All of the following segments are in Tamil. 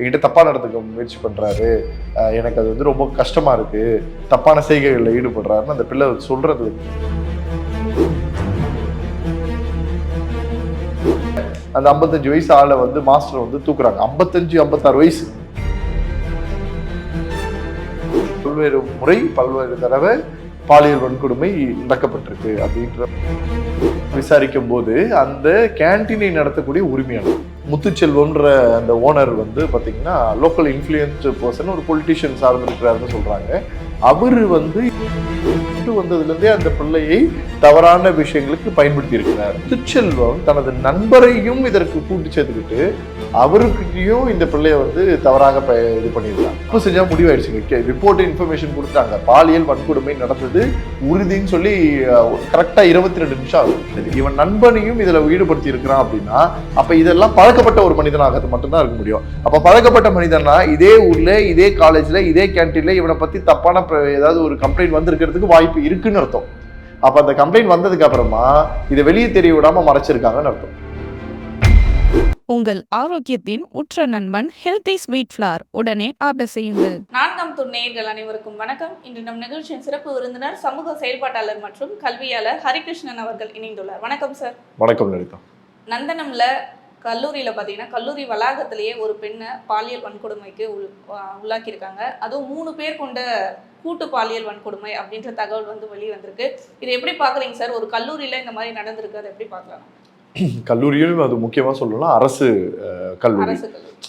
என்கிட்ட தப்பா நடத்துக்க முயற்சி பண்றாரு. எனக்கு அது வந்து ரொம்ப கஷ்டமா இருக்கு. தப்பான செய்கைகளில் ஈடுபடுறாருன்னு அந்த பிள்ளை சொல்றது அந்த ஐம்பத்தஞ்சு வயசு ஆளை வந்து மாஸ்டர் வந்து தூக்குறாங்க. ஐம்பத்தஞ்சு ஐம்பத்தாறு வயசு. பல்வேறு முறை பல்வேறு தடவை பாலியல் வன்கொடுமை நடக்கப்பட்டிருக்கு அப்படின்ற விசாரிக்கும் போது அந்த கேண்டீனை நடத்தக்கூடிய உரிமையாளர். முத்துச்செல்வம்ன்ற அந்த ஓனர் வந்து பார்த்திங்கன்னா லோக்கல் இன்ஃப்ளூயன்ஸ்டு பர்சன் ஒரு பொலிட்டிஷியன் சார்ந்திருக்கிறாருன்னு சொல்கிறாங்க அவர் வந்து கொண்டு வந்ததுலேருந்தே அந்த பிள்ளையை தவறான விஷயங்களுக்கு பயன்படுத்தி இருக்கிறார் திருச்செல்வம் தனது நண்பரையும் இதற்கு கூட்டு சேர்த்துக்கிட்டு அவருக்கிட்டையும் இந்த பிள்ளைய வந்து தவறாக ப- இது பண்ணியிருக்காங்க. இப்போ செஞ்சா முடிவாயிடுச்சுங்க ரிப்போர்ட் இன்ஃபர்மேஷன் கொடுத்தாங்க பாலியல் வன்கொடுமை நடந்தது உறுதின்னு சொல்லி கரெக்டா இருபத்தி ரெண்டு நிமிஷம் ஆகும் இவன் நண்பனையும் இதுல ஈடுபடுத்தி இருக்கிறான் அப்படின்னா அப்ப இதெல்லாம் பழக்கப்பட்ட ஒரு மனிதனாக மட்டும்தான் இருக்க முடியும். அப்ப பழக்கப்பட்ட மனிதனா இதே ஊர்ல இதே காலேஜ்ல இதே கேன்டீனில் இவனை பத்தி தப்பான ஏதாவது ஒரு கம்ப்ளைண்ட் வந்திருக்கிறதுக்கு வாய்ப்பு இருக்குன்னு அர்த்தம். அப்ப அந்த கம்ப்ளைண்ட் வந்ததுக்கு அப்புறமா இதை வெளியே தெரிய விடாம மறைச்சிருக்காங்கன்னு அர்த்தம். உங்கள் ஆரோக்கியத்தின் உற்ற நண்பன் ஹெல்தி ஸ்வீட் ஃப்ளார் உடனே ஆர்டர் செய்யுங்கள். நான்காம் துண் நேயர்கள் அனைவருக்கும் வணக்கம். இன்று நம் நிகழ்ச்சியின் சிறப்பு விருந்தினர் சமூக செயல்பாட்டாளர் மற்றும் கல்வியாளர் ஹரிகிருஷ்ணன் அவர்கள் இணைந்துள்ளார். வணக்கம் சார் வணக்கம் லலிதா. நந்தனம்ல கல்லூரியில் பார்த்தீங்கன்னா கல்லூரி வளாகத்திலேயே ஒரு பெண்ணை பாலியல் வன்கொடுமைக்கு உள் உள்ளாக்கியிருக்காங்க. அதுவும் மூணு பேர் கொண்ட கூட்டு பாலியல் வன்கொடுமை அப்படின்ற தகவல் வந்து வெளியே வந்திருக்கு இதை எப்படி பார்க்குறீங்க சார்? ஒரு கல்லூரியில் இந்த மாதிரி நடந்திருக்கு அதை எப்படி பார்க்கலாம் கல்லூரியும் அது முக்கியமா சொல்லணும்னா அரசு கல்லூரி.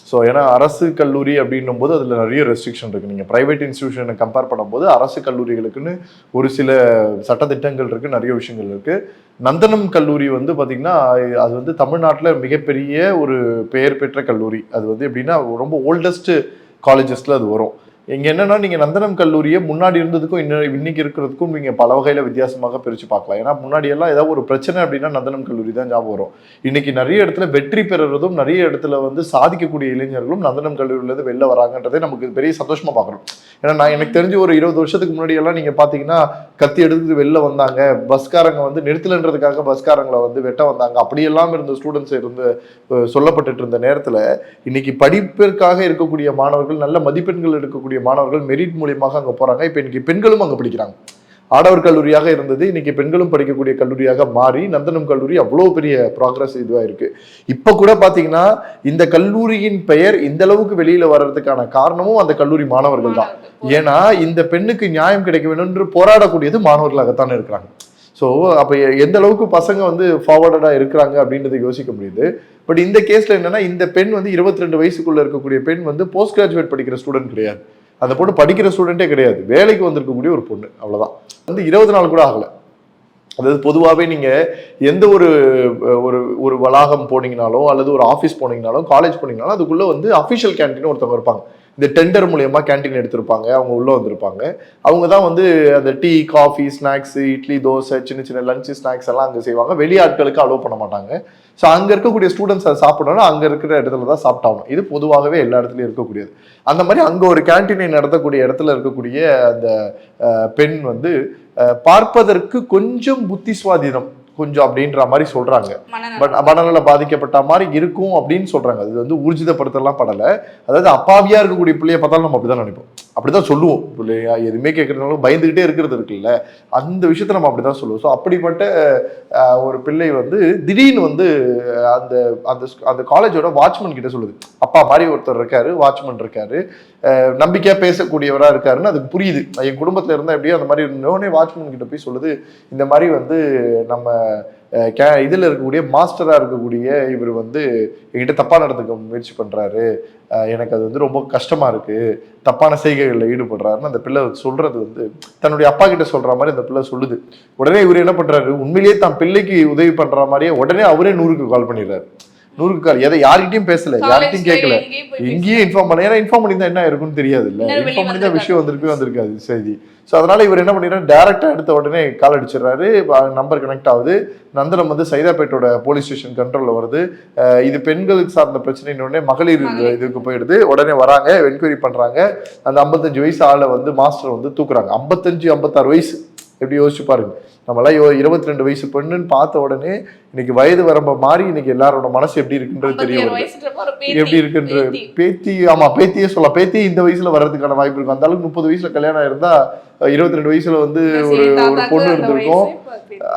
ஸோ ஏன்னா அரசு கல்லூரி அப்படின்னும் போது அதில் நிறைய ரெஸ்ட்ரிக்ஷன் இருக்குது நீங்கள் ப்ரைவேட் இன்ஸ்டியூஷனை கம்பேர் பண்ணும்போது அரசு கல்லூரிகளுக்குன்னு ஒரு சில சட்டத்திட்டங்கள் இருக்குது நிறைய விஷயங்கள் இருக்குது நந்தனம் கல்லூரி வந்து பார்த்திங்கன்னா அது வந்து தமிழ்நாட்டில் மிகப்பெரிய ஒரு பெயர் பெற்ற கல்லூரி. அது வந்து எப்படின்னா ரொம்ப ஓல்டஸ்ட் காலேஜஸில் அது வரும். இங்கே என்னன்னா நீங்கள் நந்தனம் கல்லூரியை முன்னாடி இருந்ததுக்கும் இன்னும் இன்னைக்கு இருக்கிறதுக்கும் நீங்கள் பல வகையில் வித்தியாசமாக பிரித்து பார்க்கலாம். ஏன்னா முன்னாடியெல்லாம் ஏதாவது ஒரு பிரச்சனை அப்படின்னா நந்தனம் கல்லூரி தான் ஞாபகம் வரும். இன்றைக்கி நிறைய இடத்துல வெற்றி பெறுறதும் நிறைய இடத்துல வந்து சாதிக்கக்கூடிய இளைஞர்களும் நந்தனம் கல்லூரியிலேருந்து வெளில வராங்கன்றதே நமக்கு பெரிய சந்தோஷமாக பார்க்குறோம் ஏன்னா நான் எனக்கு தெரிஞ்சு ஒரு இருபது வருஷத்துக்கு முன்னாடியெல்லாம் நீங்கள் பார்த்தீங்கன்னா கத்தி எடுத்து வெளில வந்தாங்க. பஸ்காரங்க வந்து நிறுத்தலன்றதுக்காக பஸ்காரங்களை வந்து வெட்ட வந்தாங்க. அப்படியெல்லாம் இருந்த ஸ்டூடெண்ட்ஸ் இருந்து சொல்லப்பட்டுட்டு இருந்த நேரத்தில் இன்னைக்கு படிப்பிற்காக இருக்கக்கூடிய மாணவர்கள் நல்ல மதிப்பெண்கள் எடுக்கக்கூடிய மாணவர்கள் மெரிட் மூலியமாக அங்க போறாங்க. இப்போ இன்னைக்கு பெண்களும் அங்க படிக்கிறாங்க. ஆடவர் கல்லூரியாக இருந்தது. இன்னைக்கு பெண்களும் படிக்கக்கூடிய கல்லூரியாக மாறி நந்தனம் கல்லூரி அவ்வளோ பெரிய ப்ராக்ரஸ் இதுவாக இருக்கு. இப்போ கூட பார்த்தீங்கன்னா இந்த கல்லூரியின் பெயர் இந்த அளவுக்கு வெளியில வர்றதுக்கான காரணமும் அந்த கல்லூரி மாணவர்கள் தான். ஏன்னா இந்த பெண்ணுக்கு நியாயம் கிடைக்க வேண்டும் என்று போராடக்கூடியது மாணவர்களாகத்தான் இருக்கிறாங்க. ஸோ அப்போ எந்த அளவுக்கு பசங்க வந்து ஃபார்வர்டடாக இருக்கிறாங்க அப்படின்றத யோசிக்க முடியுது. பட் இந்த கேஸில் என்னன்னா இந்த பெண் வந்து இருபத்தி ரெண்டு வயசுக்குள்ள இருக்கக்கூடிய பெண் வந்து போஸ்ட் கிராஜுவேட் படிக்கிற ஸ்டூடெண்ட் கிடையாது. அந்த பொண்ணு படிக்கிற ஸ்டூடெண்ட்டே கிடையாது. வேலைக்கு வந்திருக்கக்கூடிய ஒரு பொண்ணு அவ்வளோதான் வந்து இருபது நாள் கூட ஆகலை. அதாவது பொதுவாகவே நீங்கள் எந்த ஒரு ஒரு ஒரு வளாகம் போனீங்கனாலோ அல்லது ஒரு ஆஃபீஸ் போனீங்கனாலும் காலேஜ் போனீங்கனாலும் அதுக்குள்ளே வந்து அஃபிஷியல் கேன்டீன் ஒருத்தவங்க இருப்பாங்க. இந்த டெண்டர் மூலியமா கேன்டீன் எடுத்திருப்பாங்க அவங்க உள்ளே வந்திருப்பாங்க. அவங்க தான் வந்து அந்த tea coffee snacks idli dosa சின்ன சின்ன லஞ்சு ஸ்நாக்ஸ் எல்லாம் அங்கே செய்வாங்க. வெளியாட்களுக்கு அலோவ் பண்ண மாட்டாங்க. ஸோ அங்கே இருக்கக்கூடிய ஸ்டூடெண்ட்ஸ் அதை சாப்பிடணும்னா அங்கே இருக்கிற இடத்துல தான் சாப்பிட்டாகணும். இது பொதுவாகவே எல்லா இடத்துலையும் இருக்கக்கூடியது. அந்த மாதிரி அங்கே ஒரு கேன்டீனை நடத்தக்கூடிய இடத்துல இருக்கக்கூடிய அந்த பெண் வந்து பார்ப்பதற்கு கொஞ்சம் புத்தி சுவாதீனம் கொஞ்சம் அப்படின்ற மாதிரி சொல்றாங்க. பட் மனநல பாதிக்கப்பட்ட மாதிரி இருக்கும் அப்படின்னு சொல்றாங்க. அது வந்து ஊர்ஜிதப்படுத்தலாம் படல. அதாவது அப்பாவியா இருக்கக்கூடிய பிள்ளைய பார்த்தாலும் நம்ம அப்படிதான் நினைப்போம். அப்படிதான் சொல்லுவோம். பிள்ளையா எதுவுமே கேட்கறதுனால பயந்துகிட்டே இருக்கிறது இருக்குல்ல? அந்த விஷயத்த நம்ம அப்படிதான் சொல்லுவோம். ஸோ அப்படிப்பட்ட ஒரு பிள்ளை வந்து திடீர்னு வந்து அந்த அந்த அந்த காலேஜோட வாட்ச்மேன் கிட்ட சொல்லுது. அப்பா மாதிரி ஒருத்தர் இருக்காரு வாட்ச்மேன் இருக்காரு. நம்பிக்கையா பேசக்கூடியவரா இருக்காருன்னு அதுக்கு புரியுது. என் குடும்பத்துல இருந்தா எப்படியோ அந்த மாதிரி இன்னொன்னே வாட்ச்மேன் கிட்ட போய் சொல்லுது. இந்த மாதிரி வந்து நம்ம கே இதில் இருக்கக்கூடிய மாஸ்டராக இருக்கக்கூடிய இவர் வந்து என்கிட்ட தப்பாக நடந்துக்க முயற்சி பண்ணுறாரு எனக்கு அது வந்து ரொம்ப கஷ்டமாக இருக்குது தப்பான செய்கைகளில் ஈடுபடுறாருன்னு அந்த பிள்ளை சொல்கிறது வந்து தன்னுடைய அப்பா கிட்ட சொல்கிற மாதிரி அந்த பிள்ளை சொல்லுது. உடனே இவர் என்ன பண்ணுறாரு உண்மையிலேயே தான் பிள்ளைக்கு உதவி பண்ணுற மாதிரியே உடனே அவரே நூறுக்கு கால் பண்ணிடுறாரு. நூறுக்கு கால். எதை யார்கிட்டயும் பேசல யார்கிட்டயும் கேட்கல எங்கேயும் இன்ஃபார்ம் பண்ணல ஏன்னா இன்ஃபார்ம் பண்ணியிருந்தா என்ன இருக்கும்னு தெரியாது இல்ல. இன்ஃபார்ம் பண்ணியிருந்தா. விஷயம் வந்திருக்கவே வந்திருக்காது. செய்தி ஸோ அதனால இவர் என்ன பண்ணிடுறாரு? டேரக்டா எடுத்த உடனே கால் அடிச்சிடுறாரு. நம்பர் கனெக்ட் ஆகுது. நந்தனம் வந்து சைதாப்பேட்டோட போலீஸ் ஸ்டேஷன் கண்ட்ரோல்ல வருது. இது பெண்களுக்கு சார்ந்த பிரச்சனைன்னு உடனே மகளிர் மகளிர். இதுக்கு போயிடுது. உடனே வராங்க என்கொயரி பண்றாங்க. அந்த ஐம்பத்தஞ்சு வயசு ஆளை வந்து மாஸ்டர் வந்து தூக்குறாங்க. ஐம்பத்தஞ்சு ஐம்பத்தாறு வயசு. எப்படி யோசிச்சு பாருங்க. நம்மளாம் யோ இருபத்தி ரெண்டு வயசு பெண்ணுன்னு பார்த்த உடனே இன்னைக்கு வயது வரம்ப மாறி இன்னைக்கு எல்லாரோட மனசு எப்படி இருக்குன்றது தெரிய ஐம்பத்தி ஆறு வருது. வயசுன்றப்ப ஒரு பேத்தி, எப்படி இருக்குன்ற பேத்தி. ஆமா பேத்தியே சொல்லலாம். பேத்தி இந்த வயசுல வர்றதுக்கான வாய்ப்பு இருக்கும். அந்த அளவுக்கு முப்பது வயசுல கல்யாணம் ஆயிருந்தா இருபத்தி ரெண்டு வயசுல வந்து ஒரு ஒரு பொண்ணு இருந்திருக்கும்.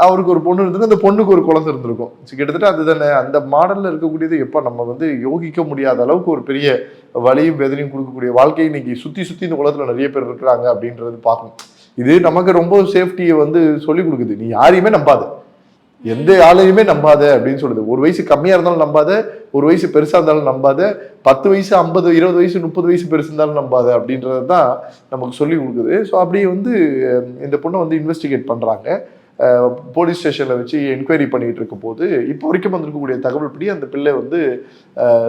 அவருக்கு ஒரு பொண்ணு இருந்திருக்கும். அந்த பொண்ணுக்கு ஒரு குழந்தை இருந்திருக்கும். கிட்டத்தட்ட அதுதானே. அந்த மாடல்ல இருக்கக்கூடியது எப்ப நம்ம வந்து யோகிக்க முடியாத அளவுக்கு ஒரு பெரிய வலியும் வேதனையும் கொடுக்கக்கூடிய வாழ்க்கை இன்னைக்கு சுத்தி சுத்தி இந்த உலகத்துல நிறைய பேர் இருக்கிறாங்க அப்படின்றது பார்க்கணும். இது நமக்கு ரொம்ப சேஃப்டியை வந்து சொல்லி கொடுக்குது. நீ யாரையுமே நம்பாத. எந்த ஆளையுமே நம்பாத அப்படின்னு சொல்லுது. ஒரு வயசு கம்மியா இருந்தாலும் நம்பாத ஒரு வயசு பெருசா இருந்தாலும் நம்பாத பத்து வயசு ஐம்பது இருபது வயசு முப்பது வயசு பெருசு இருந்தாலும் நம்பாத அப்படின்றது தான் நமக்கு சொல்லி கொடுக்குது. ஸோ அப்படியே வந்து இந்த பொண்ணை வந்து இன்வெஸ்டிகேட் பண்றாங்க. போலீஸ் ஸ்டேஷன்ல வச்சு என்கொயரி பண்ணிட்டு இருக்கும் போது இப்போ வரைக்கும் வந்திருக்கக்கூடிய தகவல் படி அந்த பிள்ளை வந்து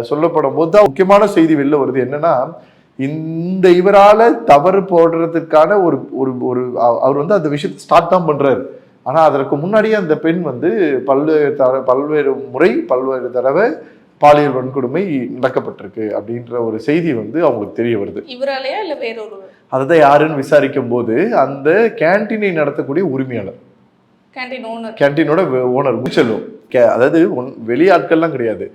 சொல்லப்படும் போது தான் முக்கியமான செய்தி வெளில வருது. என்னன்னா இந்த இவரால தவறு போடுறதுக்கான ஒரு ஒரு ஒரு அவர் வந்து அந்த விஷயத்தை ஸ்டார்ட் தான் பண்றாரு. ஆனா அதற்கு முன்னாடியே அந்த பெண் வந்து பல்வேறு தர பல்வேறு முறை பல்வேறு தடவை பாலியல் வன்கொடுமை நடக்கப்பட்டிருக்கு அப்படின்ற ஒரு செய்தி வந்து அவங்களுக்கு தெரிய வருது. இவராலயா இல்ல வேறொரு? அதை யாருன்னு விசாரிக்கும் போது அந்த கேண்டீனை நடத்தக்கூடிய உரிமையாளர். கேண்டீன் ஓனர் கேண்டீனோட ஓனர் கே அதாவது ஒன்- வெளியாட்கள்லாம் கிடையாது.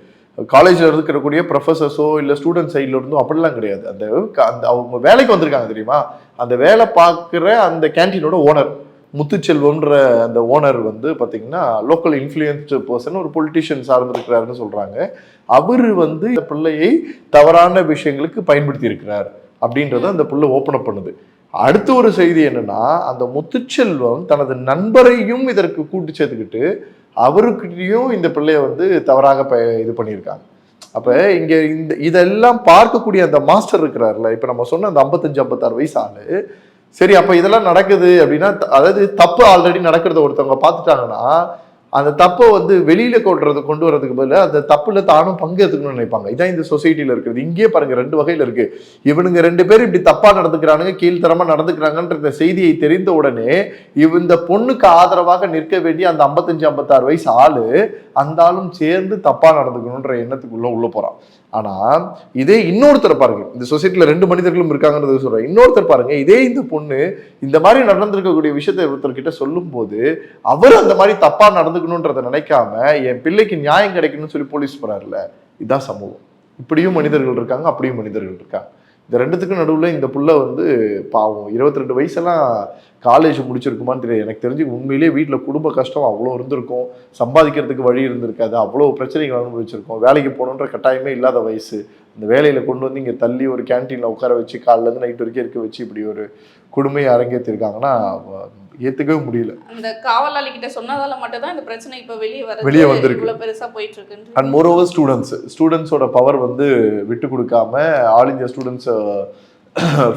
காலேஜில் இருக்கக்கூடிய ப்ரொஃபஸர்ஸோ இல்லை ஸ்டூடெண்ட் சைடில் இருந்தோ அப்படிலாம் கிடையாது. அந்த அந்த அவங்க வேலைக்கு வந்திருக்காங்க தெரியுமா? அந்த வேலை பார்க்குற அந்த கேண்டீனோட ஓனர் முத்துச்செல்வன்ற அந்த ஓனர் வந்து பார்த்தீங்கன்னா லோக்கல் இன்ஃப்ளூயன்ஸ்டு பர்சன் ஒரு பொலிட்டிஷியன் சார்ந்திருக்கிறாருன்னு சொல்கிறாங்க அவர் வந்து இந்த பிள்ளையை தவறான விஷயங்களுக்கு பயன்படுத்தி இருக்கிறார் அப்படின்றத அந்த பிள்ளை ஓப்பன் அப் பண்ணுது. அடுத்த ஒரு செய்தி என்னன்னா அந்த முத்துச்செல்வம் தனது நண்பரையும் இதற்கு கூட்டு சேர்த்துக்கிட்டு அவருக்கிட்டையும் இந்த பிள்ளைய வந்து தவறாக ப இது பண்ணியிருக்காங்க. அப்ப இங்கே இந்த இதெல்லாம் பார்க்கக்கூடிய அந்த மாஸ்டர் இருக்கிறார்ல இப்போ நம்ம சொன்ன அந்த ஐம்பத்தஞ்சு ஐம்பத்தாறு வயசு ஆளு சரி அப்போ இதெல்லாம் நடக்குது அப்படின்னா அதாவது தப்பு ஆல்ரெடி நடக்கிறத ஒருத்தவங்க பார்த்துட்டாங்கன்னா அந்த தப்பை வந்து வெளியில கொள்றது கொண்டு வரதுக்கு பதிலாக அந்த தப்புல தானும் பங்கேற்றுக்கணும்னு நினைப்பாங்க. இதான் இந்த சொசைட்டியில இருக்கிறது இங்கேயே பாருங்க ரெண்டு வகையில இருக்கு. இவனுங்க ரெண்டு பேரும் இப்படி தப்பா நடந்துக்கிறானுங்க கீழ்த்தரமா நடந்துக்கிறாங்கன்ற செய்தியை தெரிந்த உடனே இவ இந்த பொண்ணுக்கு ஆதரவாக நிற்க வேண்டிய அந்த ஐம்பத்தஞ்சு ஐம்பத்தாறு வயசு ஆளு அந்த ஆளும் சேர்ந்து தப்பா நடந்துக்கணுன்ற எண்ணத்துக்குள்ள உள்ள போறான். ஆனால் இதே இன்னொருத்தர் பாருங்க இந்த சொசைட்டியில் ரெண்டு மனிதர்களும் இருக்காங்கன்றத சொல்கிறேன் இன்னொருத்தர் பாருங்க இதே இந்த பொண்ணு இந்த மாதிரி நடந்திருக்கக்கூடிய விஷயத்தை ஒருத்தர்கிட்ட சொல்லும்போது அவர் அந்த மாதிரி தப்பாக நடந்துக்கணுன்றதை நினைக்காம என் பிள்ளைக்கு நியாயம் கிடைக்கணும்னு சொல்லி போலீஸ் போறாருல இதுதான் சமூகம். இப்படியும் மனிதர்கள் இருக்காங்க அப்படியும் மனிதர்கள் இருக்காங்க. இந்த ரெண்டுத்துக்கும் நடுவில் இந்த புள்ள வந்து பாவம். இருபத்தி ரெண்டு வயசெல்லாம் காலேஜ் முடிச்சிருக்குமான்னு தெரியாது எனக்கு தெரிஞ்சு உண்மையிலேயே வீட்டில் குடும்ப கஷ்டம் அவ்வளோ இருந்திருக்கும். சம்பாதிக்கிறதுக்கு வழி இருந்திருக்காது. அவ்வளோ பிரச்சனைகள் அனுபவிச்சிருக்கோம். வேலைக்கு போகணுன்ற கட்டாயமே இல்லாத வயசு. இந்த வேலையில கொண்டு வந்து இங்கே தள்ளி ஒரு கேன்டீனில் உட்கார வச்சு காலையிலேருந்து நைட் வரைக்கும் இருக்க வச்சு இப்படி ஒரு கொடுமையை அரங்கேற்றிருக்காங்கன்னா ஏற்றுக்கவே முடியல. அந்த காவலாளி கிட்ட சொன்னதால மட்டும் தான் இந்த பிரச்சனை இப்ப வெளியே வர வெளிய வந்திருக்கு. இவ்வளவு பெருசா போயிட்டு இருக்குன்னு அண்ட் மோர் ஓவர் ஸ்டூடெண்ட்ஸ் ஸ்டூடெண்ட்ஸோட பவர் வந்து விட்டு கொடுக்காம ஆல் இந்தியா ஸ்டூடெண்ட்ஸ்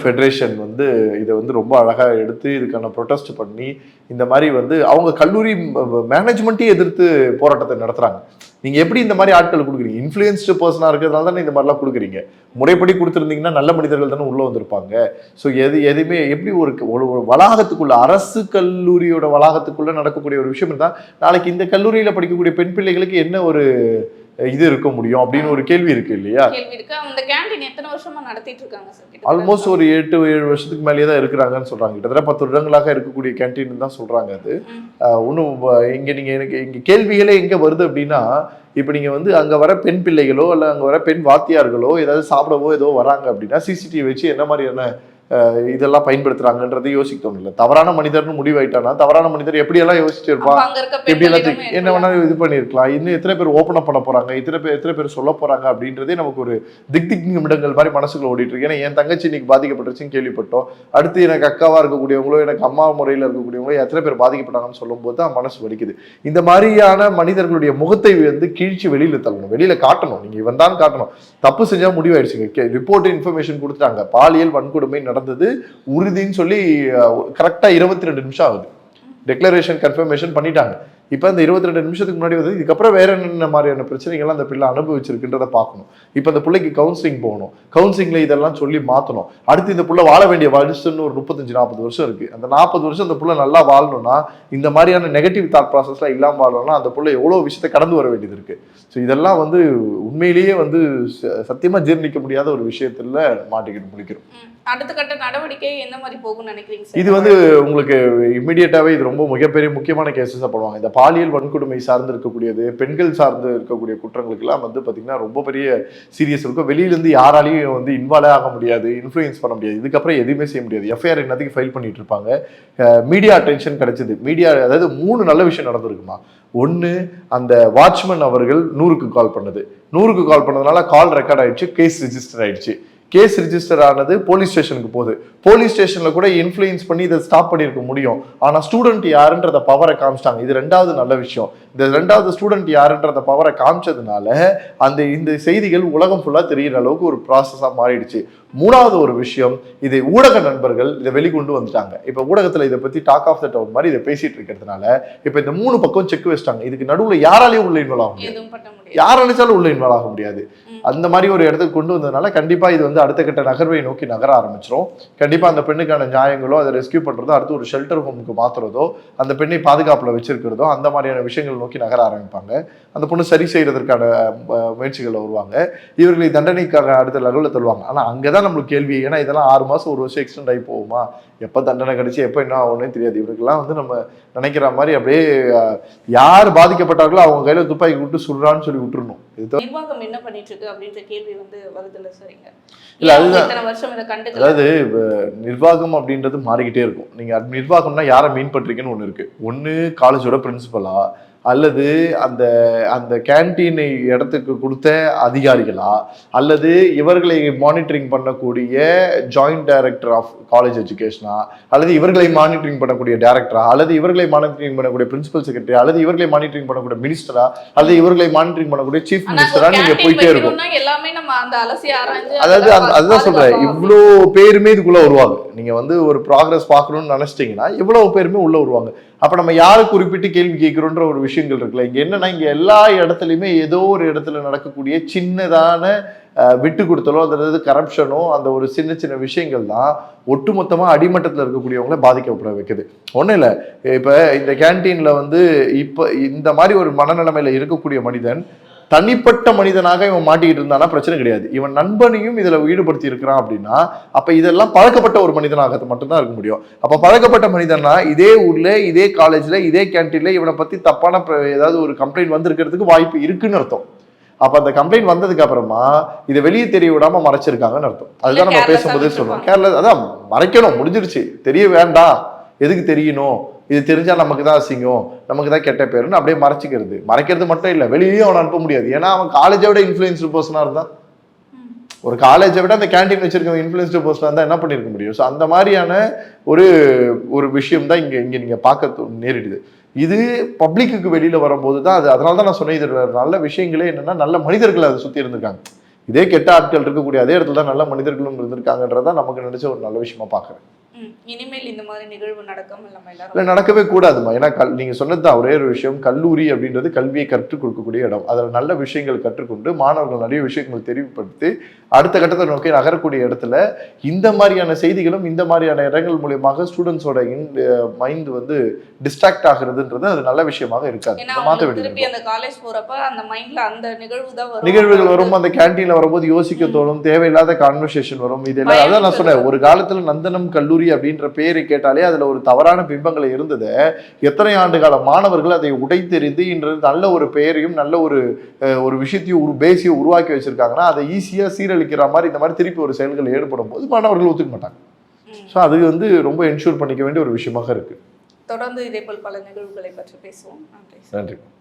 ஃபெடரேஷன் வந்து இதை வந்து ரொம்ப அழகாக எடுத்து இதுக்கான ப்ரொட்டஸ்ட் பண்ணி இந்த மாதிரி வந்து அவங்க கல்லூரி மேனேஜ்மெண்ட்டையும் எதிர்த்து போராட்டத்தை நடத்துகிறாங்க நீங்கள் எப்படி இந்த மாதிரி ஆட்கள் கொடுக்குறீங்க? இன்ஃப்ளூயன்ஸ்டு பர்சனாக இருக்கிறதுனால தானே இந்த மாதிரிலாம் கொடுக்குறீங்க. முறைப்படி கொடுத்துருந்தீங்கன்னா நல்ல மனிதர்கள் தானே உள்ளே வந்திருப்பாங்க. ஸோ எது எதுவுமே எப்படி ஒரு ஒரு ஒரு வளாகத்துக்குள்ள அரசு கல்லூரியோட வளாகத்துக்குள்ளே நடக்கக்கூடிய ஒரு விஷயம் இருந்தால் நாளைக்கு இந்த கல்லூரியில் படிக்கக்கூடிய பெண் பிள்ளைகளுக்கு என்ன ஒரு இது இருக்க முடியும் அப்படின்னு ஒரு கேள்வி இருக்கு இல்லையா? கேள்வி இருக்கு. அந்த கேண்டீன் எத்தனை வருஷமா நடத்திட்டு இருக்காங்க சார் ஆல்மோஸ்ட் ஒரு எட்டு ஏழு வருஷத்துக்கு மேலேயே தான் இருக்கிறாங்கன்னு சொல்றாங்க. கிட்டத்தட்ட பத்து வருடங்களாக இருக்கக்கூடிய கேன்டீன் தான் சொல்றாங்க அது. ம். ஆஹ் இன்னும் வ- இங்க நீங்க எனக்கு இங்க கேள்விகளே எங்க வருது அப்படின்னா இப்போ நீங்க வந்து அங்க வர பெண் பிள்ளைகளோ இல்ல அங்க வர பெண் வாத்தியார்களோ ஏதாவது சாப்பிடவோ ஏதோ வராங்க அப்படின்னா சிசிடிவி வச்சு என்ன மாதிரியான இதெல்லாம் பயன்படுத்துறாங்கன்றதை யோசிக்க தோணல தவறான மனிதர்னு முடிவாயிட்டானா தவறான மனிதர் எப்படியெல்லாம் யோசிச்சு இருப்பான்? அப்ப அங்க இருக்க எப்படி எல்லாத்துக்கும் பெண்களிடமே என்ன வேணாலும் இது பண்ணியிருக்கலாம். இன்னும் எத்தனை பேர் ஓப்பன் அப் பண்ண போறாங்க? எத்தனை பேர் எத்தனை பேர் சொல்ல போறாங்க அப்படின்றதே நமக்கு ஒரு திக் திக் நிமிடங்கள் மாதிரி மனசுக்குள்ள ஓடிட்டு இருக்கு. ஏன்னா என் தங்கச்சி இன்னைக்கு பாதிக்கப்பட்டுருச்சுன்னு கேள்விப்பட்டோம். அடுத்து எனக்கு அக்காவா இருக்கக்கூடியவங்களோ எனக்கு அம்மா முறையில் இருக்கக்கூடியவங்களோ எத்தனை பேர் பாதிக்கப்பட்டாங்கன்னு சொல்லும்போது தான் மனசு வலிக்குது. இந்த மாதிரியான மனிதர்களுடைய முகத்தை வந்து கீழ்ச்சி வெளியில தள்ளணும். வெளியில காட்டணும். நீங்க இவன் தான் காட்டணும். தப்பு செஞ்சா முடிவாயிடுச்சுங்க. ரிப்போர்ட் இன்ஃபர்மேஷன் கொடுத்துட்டாங்க. பாலியல் வன்கொடுமை நடந்தது உறுதின்னு சொல்லி கரெக்டா இருபத்தி ரெண்டு நிமிஷம் ஆகுது. டெக்ளரேஷன் கன்ஃபர்மேஷன் பண்ணிட்டாங்க. இப்போ அந்த இருபத்தி ரெண்டு நிமிஷத்துக்கு முன்னாடி வந்து இதுக்கப்புறம் வேற என்னென்ன மாதிரியான பிரச்சனைகள்லாம் அந்த பிள்ளை அனுபவிச்சிருக்குன்றத பார்க்கணும். இப்போ அந்த பிள்ளைக்கு கவுன்சிலிங் போகணும். கவுன்சிலிங்ல இதெல்லாம் சொல்லி மாற்றணும் அடுத்து இந்த புள்ள வாழ வேண்டிய வருஷம்னு ஒரு முப்பத்தஞ்சு நாற்பது வருஷம் இருக்கு. அந்த நாற்பது வருஷம் அந்த புள்ள நல்லா வாழணும்னா இந்த மாதிரியான நெகட்டிவ் தாட் ப்ராசஸ்லாம் இல்லாமல் வாழணும்னா அந்த புள்ள எவ்வளோ விஷயத்தை கடந்து வர வேண்டியது இருக்கு. ஸோ இதெல்லாம் வந்து உண்மையிலேயே வந்து சத்தியமா ஜீர்ணிக்க முடியாத ஒரு விஷயத்துல மாட்டிக்கிட்டு முடிக்கிறோம். அடுத்த கட்ட நடவடிக்கை எந்த மாதிரி போகும்னு நினைக்கிறீங்க இது வந்து உங்களுக்கு இமிடியேட்டாவே இது ரொம்ப மிகப்பெரிய முக்கியமான கேசஸாக பண்ணுவாங்க இந்த பாலியல் வன்கொடுமை சார்ந்து இருக்கக்கூடியது பெண்கள் சார்ந்து இருக்கக்கூடிய குற்றங்களுக்கெல்லாம் வந்து பார்த்தீங்கன்னா ரொம்ப பெரிய சீரியஸ் இருக்கும். வெளியிலேருந்து யாராலையும் வந்து இன்வால்வ் ஆக முடியாது இன்ஃப்ளூயன்ஸ் பண்ண முடியாது. இதுக்கப்புறம் எதுவுமே செய்ய முடியாது. எஃப்ஐஆர் என்னத்துக்கு ஃபைல் பண்ணிட்டு இருப்பாங்க? மீடியா அட்டென்ஷன் கிடைச்சது. மீடியா அதாவது மூணு நல்ல விஷயம் நடந்திருக்குமா? ஒன்று அந்த வாட்ச்மேன் அவர்கள் நூறுக்கு கால் பண்ணது. நூறுக்கு கால் பண்ணதுனால கால் ரெக்கார்ட் ஆயிடுச்சு கேஸ் ரிஜிஸ்டர் ஆயிடுச்சு. கேஸ் ரிஜிஸ்டர் ஆனது போலீஸ் ஸ்டேஷனுக்கு போகுது. போலீஸ் ஸ்டேஷனில் கூட இன்ஃப்ளூயன்ஸ் பண்ணி இதை ஸ்டாப் பண்ணியிருக்க முடியும். ஆனால் ஸ்டூடெண்ட் யாருன்றத பவரை காமிச்சிட்டாங்க. இது ரெண்டாவது நல்ல விஷயம். இந்த ரெண்டாவது ஸ்டூடெண்ட் யாருன்றத பவரை காமிச்சதுனால அந்த இந்த செய்திகள் உலகம் ஃபுல்லா தெரியிற அளவுக்கு ஒரு ப்ராசஸா மாறிடுச்சு. மூணாவது ஒரு விஷயம் இதை ஊடக நண்பர்கள் இதை வெளிக்கொண்டு வந்துட்டாங்க. இப்ப ஊடகத்துல இதை பத்தி டாக் ஆஃப் த டவுன் மாதிரி இதை பேசிட்டு இருக்கிறதுனால இப்ப இந்த மூணு பக்கம் செக் வச்சிட்டாங்க. இதுக்கு நடுவுல யாராலையும் உள்ள இன்வால்வ் ஆக முடியாது. யார் நினைச்சாலும் உள்ள இன்வால்வ் ஆக முடியாது. அந்த மாதிரி ஒரு இடத்துக்கு கொண்டு வந்ததுனால கண்டிப்பா இது வந்து அடுத்த கட்ட நகர்வை நோக்கி நகர ஆரம்பிச்சிரும். கண்டிப்பா அந்த பெண்ணுக்கான நியாயங்களோ அதை ரெஸ்கியூ பண்றதோ அடுத்து ஒரு ஷெல்டர் ஹோமுக்கு மாத்துறதோ அந்த பெண்ணை பாதுகாப்புல வச்சிருக்கிறதோ அந்த மாதிரியான விஷயங்கள் நோக்கி நகர ஆரம்பிப்பாங்க. அந்த பொண்ணு சரி செய்யறதற்கான அஹ், முயற்சிகள் வருவாங்க. இவர்களை தண்டனைக்காக அடுத்த லெவலில் தள்ளுவாங்க. ஆனா அங்கதான் நம்மளுக்கு கேள்வி. ஏன்னா இதெல்லாம் ஆறு மாசம் ஒரு வருஷம் எக்ஸ்டெண்ட் ஆகி போகுமா? எப்ப தண்டனை கிடைச்சு எப்ப என்ன ஆகும்னே தெரியாது. இவருக்கெல்லாம் வந்து நம்ம நினைக்கிற மாதிரி அப்படியே யார் பாதிக்கப்பட்டார்களோ அவங்க கையில துப்பாக்கி விட்டு சுடுறான்னு சொல்லி விட்டுறணும். இது நிர்வாகம் என்ன பண்ணிட்டு இருக்கு அப்படின்ற கேள்வி வந்து வருதுல்ல சரிங்க இல்ல, அதுதான். அதாவது நிர்வாகம் அப்படின்றது மாறிக்கிட்டே இருக்கும். நீங்க நிர்வாகம்னா யாரை மீன் பண்றீங்கன்னு ஒண்ணு இருக்கு. ஒண்ணு காலேஜோட பிரின்சிபலா அல்லது அந்த அந்த கேன்டீனை இடத்துக்கு கொடுத்த அதிகாரிகளா? அல்லது இவர்களை மானிட்டரிங் பண்ணக்கூடிய ஜாயிண்ட் டைரக்டர் ஆஃப் காலேஜ் எஜுகேஷனா அல்லது இவர்களை மானிட்டரிங் பண்ணக்கூடிய டைரக்டரா அல்லது இவர்களை மானிட்டரிங் பண்ணக்கூடிய பிரின்சிபல் செக்ரட்டரி அல்லது இவர்களை மானிட்டரிங் பண்ணக்கூடிய மினிஸ்டரா அல்லது இவர்களை மானிட்டரிங் பண்ணக்கூடிய சீஃப் மினிஸ்டரா நீங்க போயிட்டே இருக்கும் அதாவது அதுதான் சொல்றேன். இவ்வளோ பேருமே இதுக்குள்ள வருவாங்க. நீங்க வந்து ஒரு ப்ராக்ரஸ் பார்க்கணும்னு நினைச்சிட்டீங்கன்னா இவ்வளவு பேருமே உள்ள வருவாங்க. அப்ப நம்ம யாரை குறிப்பிட்டு கேள்வி கேட்கிறோன்ற ஒரு விஷயங்கள் இருக்குல்ல. இங்க என்னன்னா இங்க எல்லா இடத்துலயுமே ஏதோ ஒரு இடத்துல நடக்கக்கூடிய சின்னதான விட்டு கொடுத்தலோ அதாவது கரப்ஷனோ அந்த ஒரு சின்ன சின்ன விஷயங்கள் தான் ஒட்டுமொத்தமா அடிமட்டத்தில் இருக்கக்கூடியவங்கள பாதிக்கப்பட வைக்குது. ஒன்றும் இல்லை. இப்போ இந்த கேன்டீன்ல வந்து இப்போ இந்த மாதிரி ஒரு மனநிலைமையில இருக்கக்கூடிய மனிதன் தனிப்பட்ட மனிதனாக இவன் மாட்டிக்கிட்டு இருந்தானா பிரச்சனை கிடையாது. இவன் நண்பனையும் இதுல ஈடுபடுத்தி இருக்கிறான் அப்படின்னா அப்ப இதெல்லாம் பழக்கப்பட்ட ஒரு மனிதனாக மட்டும்தான் இருக்க முடியும். அப்ப பழக்கப்பட்ட மனிதனா இதே ஊர்ல இதே காலேஜ்ல இதே கேன்டீன்ல இவனை பத்தி தப்பான ஏதாவது ஒரு கம்ப்ளைண்ட் வந்திருக்கிறதுக்கு வாய்ப்பு இருக்குன்னு அர்த்தம். அப்ப அந்த கம்ப்ளைண்ட் வந்ததுக்கு அப்புறமா இதை வெளியே தெரிய விடாம மறைச்சிருக்காங்கன்னு அர்த்தம். அதுதான் நம்ம பேசும்போதே சொல்றோம். கேரளா அதான் மறைக்கணும் முடிஞ்சிருச்சு. தெரிய வேண்டாம். எதுக்கு தெரியணும்? இது தெரிஞ்சா நமக்கு தான் அசிங்கம் நமக்கு தான் கெட்ட பேருன்னு அப்படியே மறைச்சிக்கிறது. மறைக்கிறது மட்டும் இல்லை வெளியே அவனை அனுப்ப முடியாது. ஏன்னா அவன் காலேஜை விட இன்ஃப்ளூயன்ஸ்டு பர்சனாக இருந்தான். ஒரு காலேஜை விட அந்த கேண்டீன் வச்சிருக்க இன்ஃப்ளூயன்ஸ்டு பர்சனாக இருந்தால் என்ன பண்ணியிருக்க முடியும்? ஸோ அந்த மாதிரியான ஒரு ஒரு விஷயம் தான் இங்கே இங்கே நீங்கள் பார்க்க நேரிடுது. இது பப்ளிக்குக்கு வெளியில வரும்போது தான் அது அதனால தான் நான் சொன்னேன் இதுல நல்ல விஷயங்களே என்னன்னா நல்ல மனிதர்கள் அதை சுற்றி இருந்திருக்காங்க. இதே கெட்ட ஆட்கள் இருக்கக்கூடிய அதே இடத்துல தான் நல்ல மனிதர்களும் இருந்திருக்காங்கன்றதான் நமக்கு நினைச்ச ஒரு நல்ல விஷயமா பார்க்குறேன். இனிமேல் இந்த மாதிரி நிகழ்வு நடக்காம நடக்கவே கூடாதுமா. ஏன்னா கல் நீங்கள் சொன்னது தான் ஒரே ஒரு விஷயம். கல்லூரி அப்படின்றது கல்வியை கற்றுக் கொடுக்கக்கூடிய இடம். அதில் நல்ல விஷயங்கள் கற்றுக்கொண்டு மாணவர்கள் நிறைய விஷயங்கள் தெரிவுபடுத்தி அடுத்த கட்டத்தை நோக்கி நகரக்கூடிய இடத்துல இந்த மாதிரியான செய்திகளும் இந்த மாதிரியான இடங்கள் மூலியமாக ஸ்டூடெண்ட்ஸோட மைண்ட் வந்து டிஸ்ட்ராக்ட் ஆகுறதுன்றது அது நல்ல விஷயமாக இருக்காது. மாற்ற திருப்பி அந்த காலேஜ் போறப்ப அந்த மைண்ட்ல அந்த நிகழ்வு தான் வரும். நிகழ்வுகள் வரும் அந்த கேண்டீன்ல வரும்போது யோசிக்க தோணும் தேவையில்லாத கான்வர்சேஷன் வரும். இதெல்லாம் அதான் நான் சொன்னேன். ஒரு காலத்துல நந்தனம் கல்லூரி அப்படின்ற பேரை கேட்டாலே அதுல ஒரு தவறான பிம்பங்கள் இருந்தது. எத்தனை ஆண்டு கால மாணவர்கள் அதை உடைத்தெறிந்து இன்று நல்ல ஒரு பெயரையும் நல்ல ஒரு ஒரு விஷயத்தையும் ஒரு பேசியை உருவாக்கி வச்சிருக்காங்கன்னா அதை ஈஸியா சீரழிக்கிற மாதிரி இந்த மாதிரி திருப்பி ஒரு செயல்கள் ஏற்படும் போது மாணவர்கள் ஒத்துக்க மாட்டாங்க. ஸோ அது வந்து ரொம்ப என்ஷூர் பண்ணிக்க வேண்டிய ஒரு விஷயமாக இருக்கு. தொடர்ந்து இதே போல் நிகழ்வுகளை பற்றி பேசுவோம். நன்றி.